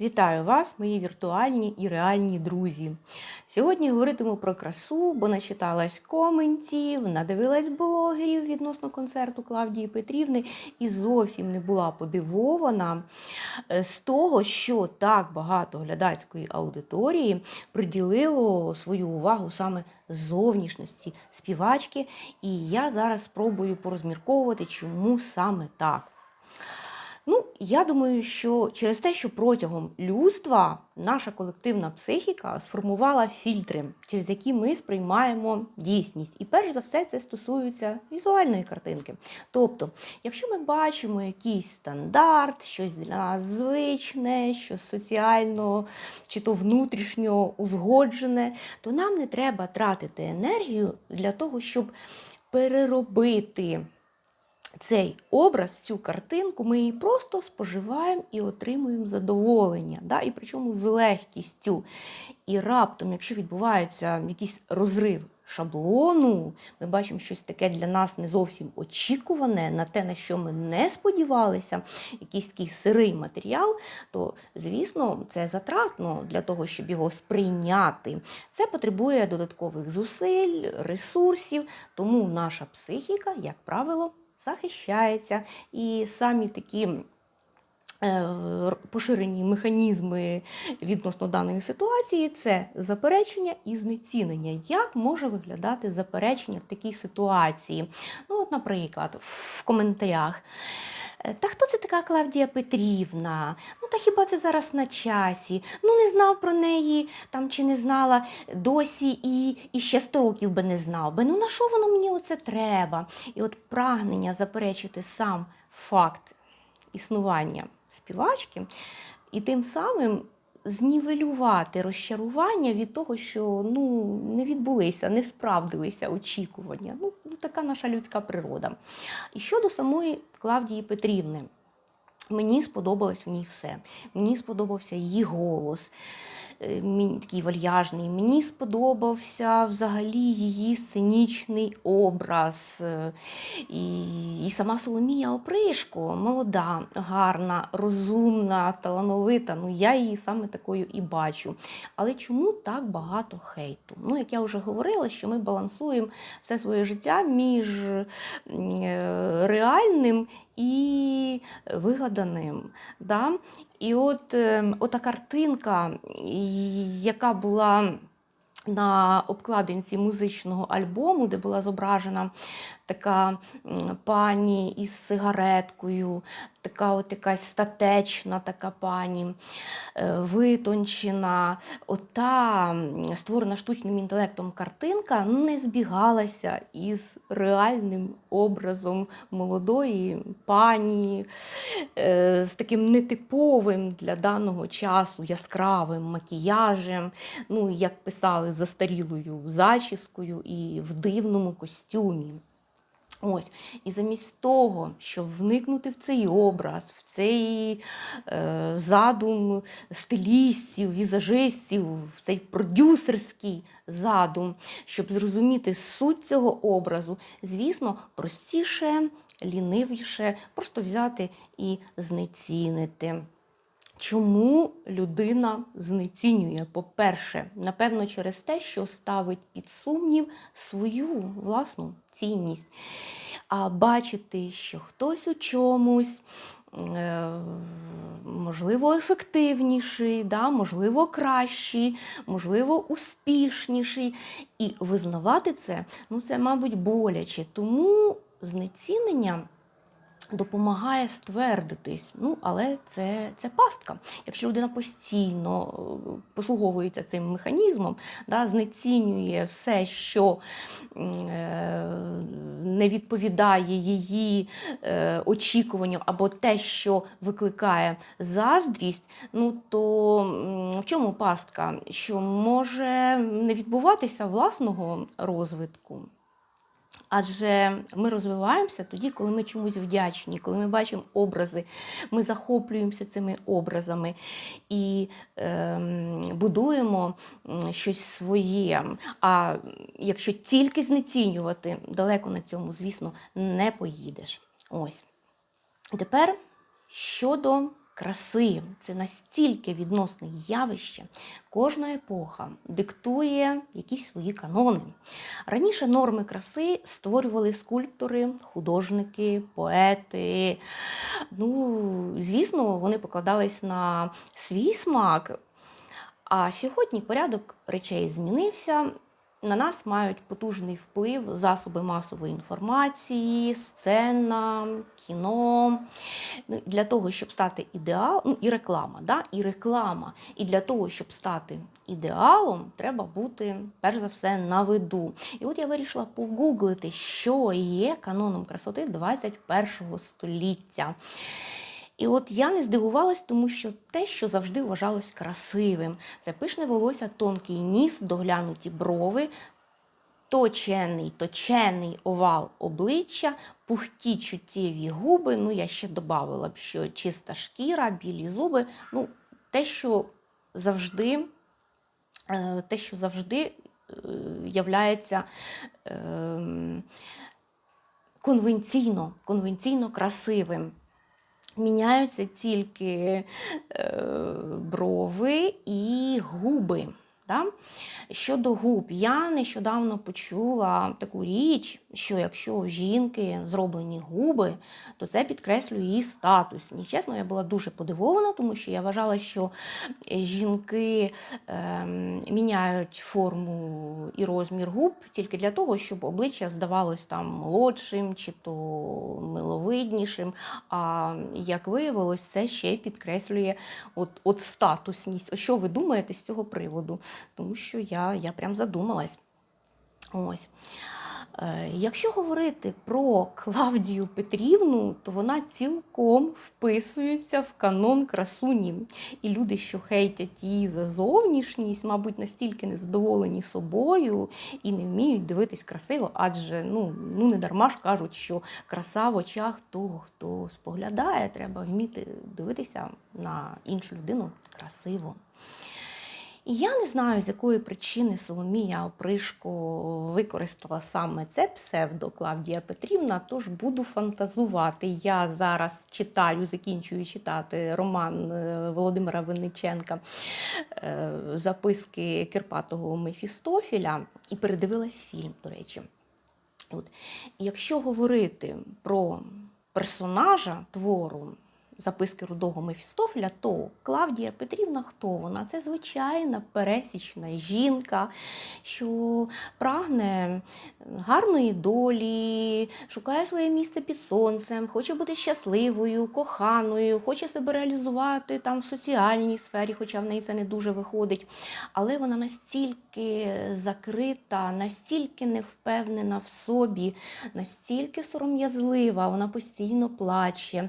Вітаю вас, мої віртуальні і реальні друзі. Сьогодні говоритиму про красу, бо начиталась коментів, надивилась блогерів відносно концерту Клавдії Петрівни і зовсім не була подивована е, з того, що так багато глядацької аудиторії приділило свою увагу саме зовнішності співачки. І я зараз спробую порозмірковувати, чому саме так. Ну, я думаю, що через те, що протягом людства наша колективна психіка сформувала фільтри, через які ми сприймаємо дійсність. І перш за все це стосується візуальної картинки. Тобто, якщо ми бачимо якийсь стандарт, щось для нас звичне, щось соціально чи то внутрішньо узгоджене, то нам не треба тратити енергію для того, щоб переробити цей образ, цю картинку, ми її просто споживаємо і отримуємо задоволення. Да? І причому з легкістю. І раптом, якщо відбувається якийсь розрив шаблону, ми бачимо щось таке для нас не зовсім очікуване, на те, на що ми не сподівалися, якийсь такий сирий матеріал, то, звісно, це затратно для того, щоб його сприйняти. Це потребує додаткових зусиль, ресурсів, тому наша психіка, як правило, захищається. І самі такі е, поширені механізми відносно даної ситуації це заперечення і знецінення. Як може виглядати заперечення в такій ситуації? Ну, от, наприклад, в коментарях. «Е, Та хто це така Клавдія Петрівна? Ну та хіба це зараз на часі? Ну не знав про неї там чи не знала досі і, і ще 100 років би не знав би. Ну на що воно мені оце треба? І от прагнення заперечити сам факт існування співачки, і тим самим знівелювати розчарування від того, що ну, не відбулися, не справдилися очікування. Ну, така наша людська природа. І щодо самої Клавдії Петрівни. Мені сподобалось в ній все. Мені сподобався її голос, такий вальяжний. Мені сподобався взагалі її сценічний образ. Е, І, і сама Соломія Опришко, молода, гарна, розумна, талановита. Ну, я її саме такою і бачу. Але чому так багато хейту? Ну, як я вже говорила, що ми балансуємо все своє життя між е, реальним і вигаданим. Да? І от е, ота картинка, яка була на обкладинці музичного альбому, де була зображена така пані із сигареткою, така от якась статечна така пані, е, витончена. Ота створена штучним інтелектом картинка не збігалася із реальним образом молодої пані, е, з таким нетиповим для даного часу яскравим макіяжем, ну, як писали, застарілою зачіскою і в дивному костюмі. Ось, і замість того, щоб вникнути в цей образ, в цей е, задум стилістів, візажистів, в цей продюсерський задум, щоб зрозуміти суть цього образу, звісно, простіше, лінивіше просто взяти і знецінити. Чому людина знецінює? По-перше, напевно, через те, що ставить під сумнів свою власну цінність. А бачити, що хтось у чомусь. е, Можливо, ефективніший, да, можливо, кращий, можливо, успішніший. І визнавати це, ну це, мабуть, боляче. Тому знецінення допомагає ствердитись. Ну, але це, це пастка. Якщо людина постійно е, послуговується цим механізмом, да, знецінює все, що е, не відповідає її е, очікуванням, або те, що викликає заздрість, ну то в чому пастка? Що може не відбуватися власного розвитку. Адже ми розвиваємося тоді, коли ми чомусь вдячні, коли ми бачимо образи, ми захоплюємося цими образами і ем, будуємо щось своє. А якщо тільки знецінювати, далеко на цьому, звісно, не поїдеш. Ось. Тепер щодо краси це настільки відносне явище. Кожна епоха диктує якісь свої канони. Раніше норми краси створювали скульптори, художники, поети. Ну, звісно, вони покладались на свій смак. А сьогодні порядок речей змінився. На нас мають потужний вплив засоби масової інформації, сцена, кіно. Ну, Для того, щоб стати ідеалом, ну і реклама, да? і реклама. І для того, щоб стати ідеалом, треба бути, перш за все, на виду. І от я вирішила погуглити, що є каноном красоти 21 століття. І от я не здивувалась, тому що те, що завжди вважалось красивим, це пишне волосся, тонкий ніс, доглянуті брови, точений, точений овал обличчя, пухкі чуттєві губи. Ну, я ще додавала б, що чиста шкіра, білі зуби. Ну, те, що завжди, е, те, що завжди е, являється. ем, Конвенційно, конвенційно красивим. Міняються тільки е, брови і губи. Да? Щодо губ, я нещодавно почула таку річ, що якщо у жінки зроблені губи, то це підкреслює її статусність. Чесно, я була дуже подивована, тому що я вважала, що жінки е, міняють форму і розмір губ тільки для того, щоб обличчя здавалось там молодшим чи то миловиднішим. А як виявилось, це ще підкреслює от, от статусність. Що ви думаєте з цього приводу? Тому що я, я прям задумалась. Ось. Е, Якщо говорити про Клавдію Петрівну, то вона цілком вписується в канон красуні. І люди, що хейтять її за зовнішність, мабуть, настільки незадоволені собою і не вміють дивитись красиво, адже ну, ну не дарма ж кажуть, що краса в очах того, хто споглядає, треба вміти дивитися на іншу людину красиво. І я не знаю, з якої причини Соломія Опришко використала саме це псевдо Клавдія Петрівна, тож буду фантазувати. Я зараз читаю, закінчую читати роман е, Володимира Винниченка е, Записки Кирпатого Мефістофіля і передивилась фільм, до речі. От. Якщо говорити про персонажа твору, записки рудого Мефістофеля, то Клавдія Петрівна хто вона? Це звичайна пересічна жінка, що прагне гарної долі, шукає своє місце під сонцем, хоче бути щасливою, коханою, хоче себе реалізувати там в соціальній сфері, хоча в неї це не дуже виходить. Але вона настільки закрита, настільки невпевнена в собі, настільки сором'язлива, вона постійно плаче.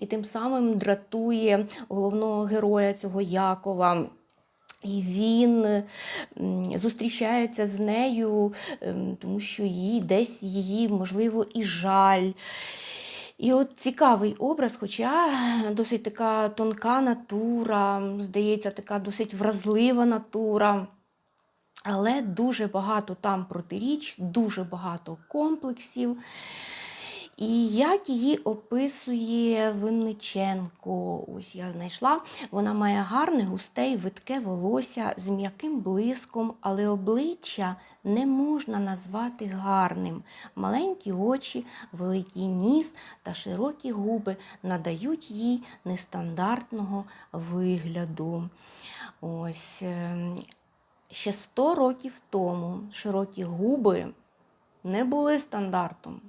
І тим самим дратує головного героя цього Якова. І він зустрічається з нею, ем, тому що їй десь її, можливо, і жаль. І от цікавий образ, хоча досить така тонка натура, здається, така досить вразлива натура. Але дуже багато там протиріч, дуже багато комплексів. І як її описує Винниченко, ось я знайшла, вона має гарне, густе й видке волосся з м'яким блиском, але обличчя не можна назвати гарним. Маленькі очі, великий ніс та широкі губи надають їй нестандартного вигляду. Ось ем, ще 100 років тому широкі губи не були стандартом.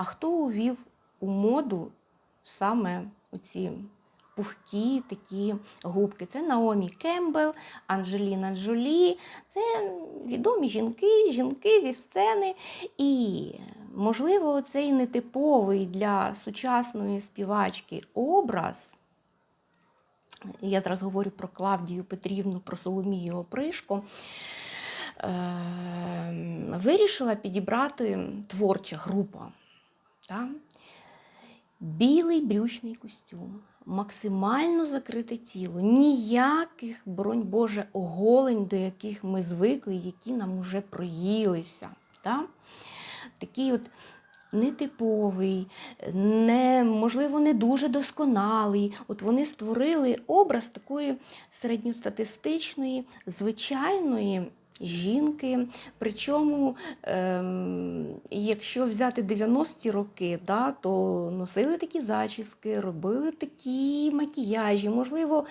А хто увів у моду саме оці пухкі такі губки? Це Наомі Кембел, Анджеліна Джолі. Це відомі жінки, жінки зі сцени. І, можливо, цей нетиповий для сучасної співачки образ. Я зараз говорю про Клавдію Петрівну, про Соломію Опришко. Ем, Вирішила підібрати творча група. Так? Білий брючний костюм, максимально закрите тіло, ніяких, бронь Боже, оголень, до яких ми звикли, які нам уже проїлися. Так? Такий от нетиповий, не, можливо, не дуже досконалий. От вони створили образ такої середньостатистичної, звичайної. Жінки, причому, ем, якщо взяти 90-ті роки, да, то носили такі зачіски, робили такі макіяжі. Можливо,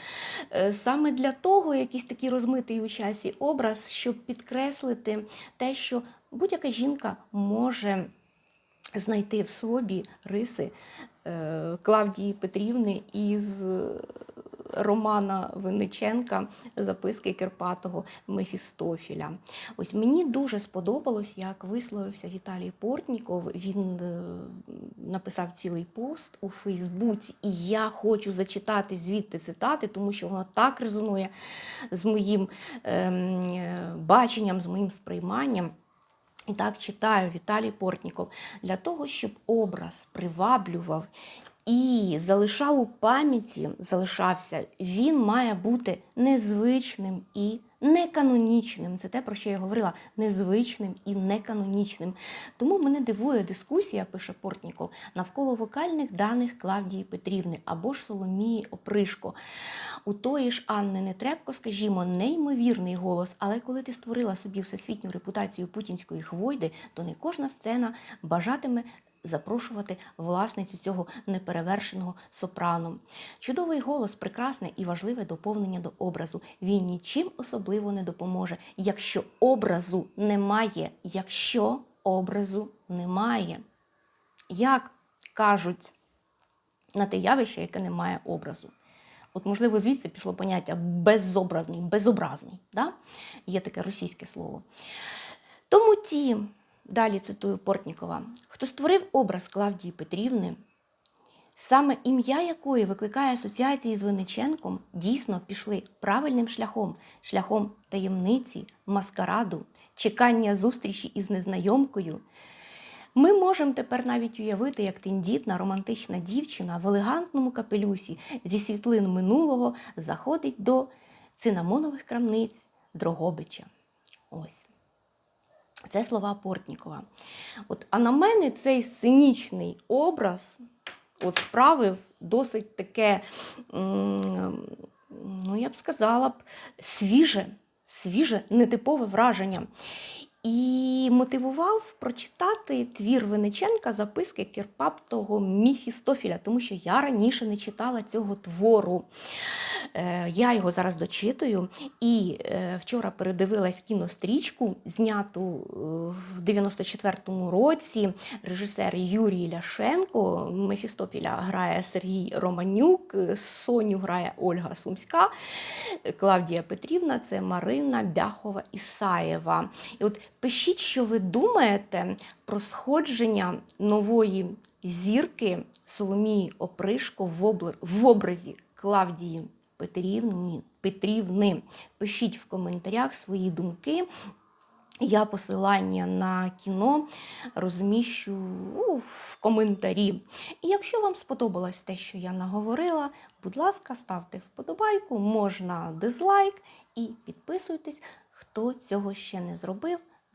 е, саме для того якийсь такий розмитий у часі образ, щоб підкреслити те, що будь-яка жінка може знайти в собі риси е, Клавдії Петрівни із Романа Винниченка Записки Кирпатого Мефістофіля. Ось мені дуже сподобалось, як висловився Віталій Портніков. Він е, написав цілий пост у Фейсбуці, і я хочу зачитати звідти цитати, тому що воно так резонує з моїм ем, е, баченням, з моїм сприйманням. І так читаю Віталій Портніков для того, щоб образ приваблював і залишав у пам'яті, залишався, він має бути незвичним і неканонічним. Це те, про що я говорила, незвичним і неканонічним. Тому мене дивує дискусія, пише Портніков, навколо вокальних даних Клавдії Петрівни або ж Соломії Опришко. У тої ж Анни Нетребко, скажімо, неймовірний голос, але коли ти створила собі всесвітню репутацію путінської хвойди, то не кожна сцена бажатиме запрошувати власницю цього неперевершеного сопрано. Чудовий голос, прекрасне і важливе доповнення до образу. Він нічим особливо не допоможе, якщо образу немає, якщо образу немає. Як кажуть на те явище, яке не має образу. От, можливо, звідси пішло поняття безобразний, безобразний. Да? Є таке російське слово. Тому ті, далі цитую Портнікова, хто створив образ Клавдії Петрівни, саме ім'я якої викликає асоціації з Винниченком, дійсно пішли правильним шляхом, шляхом таємниці, маскараду, чекання зустрічі із незнайомкою. Ми можемо тепер навіть уявити, як тендітна романтична дівчина в елегантному капелюсі зі світлин минулого заходить до цинамонових крамниць Дрогобича. Ось. Це слова Портнікова. От, а на мене цей сценічний образ от справив досить таке, ну я б сказала б, свіже, свіже, нетипове враження. І мотивував прочитати твір Винниченка записки Кірпаптого Міфістофіля, тому що я раніше не читала цього твору. Е, Я його зараз дочитую. І е, вчора передивилась кінострічку, зняту е, в 94-му році. Режисер Юрій Ляшенко. Мефістофіля грає Сергій Романюк, Соню грає Ольга Сумська, Клавдія Петрівна це Марина Бяхова Ісаєва. І от пишіть, що ви думаєте про сходження нової зірки Соломії Опришко в, обла- в образі Клавдії Петрівни. Петрівни. Пишіть в коментарях свої думки. Я посилання на кіно розміщу ну, в коментарі. І якщо вам сподобалось те, що я наговорила, будь ласка, ставте вподобайку, можна дизлайк і підписуйтесь, хто цього ще не зробив.